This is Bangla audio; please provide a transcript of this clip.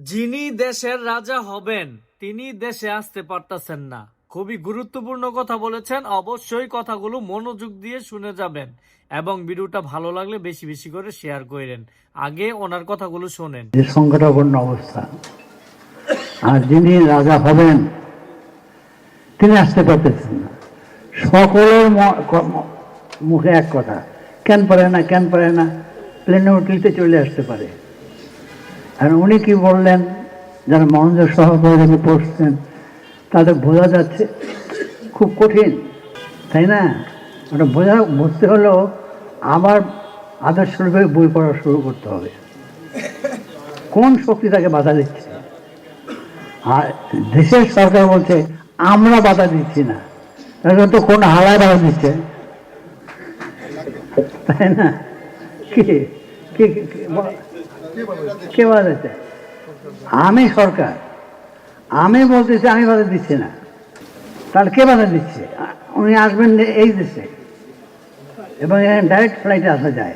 যিনি দেশের রাজা হবেন, তিনি দেশে আসতে পারতেছেন না। খুবই গুরুত্বপূর্ণ কথা বলেছেন, অবশ্যই কথাগুলো মনোযোগ দিয়ে শুনে যাবেন এবং ভিডিওটা ভালো লাগলে বেশি বেশি করে শেয়ার করেন। আগে ওনার কথাগুলো শোনেন। যে সংকটাপন্ন অবস্থা। আর যিনি রাজা হবেন, তিনি আসতে পারতেছেন না। সকলের মুখে এক কথা, কেন পারে না, কেন পারে না, প্লেনে উঠলিতে চলে আসতে পারে। আর উনি কি বললেন? যারা মনোযোগ সহকারে পড়ছেন, তাদের বোঝা যাচ্ছে খুব কঠিন, তাই না? ওটা বোঝা, বুঝতে হলেও আবার আদর্শ আদর্শরূপে বই পড়া শুরু করতে হবে। কোন শক্তি তাকে বাধা দিচ্ছে? আর দেশের সরকার বলছে, আমরা বাধা দিচ্ছি না। তাহলে তো কোন হারায় বাধা দিচ্ছে? তাই না? কি কি বল- আমি সরকার। আমি বলতেছি, আমি বাধা দিচ্ছি না। তাহলে কে বাধা দিচ্ছে? উনি আসবেন এই দেশে। এবং এখানে ডাইরেক্ট ফ্লাইটে আসা যায়।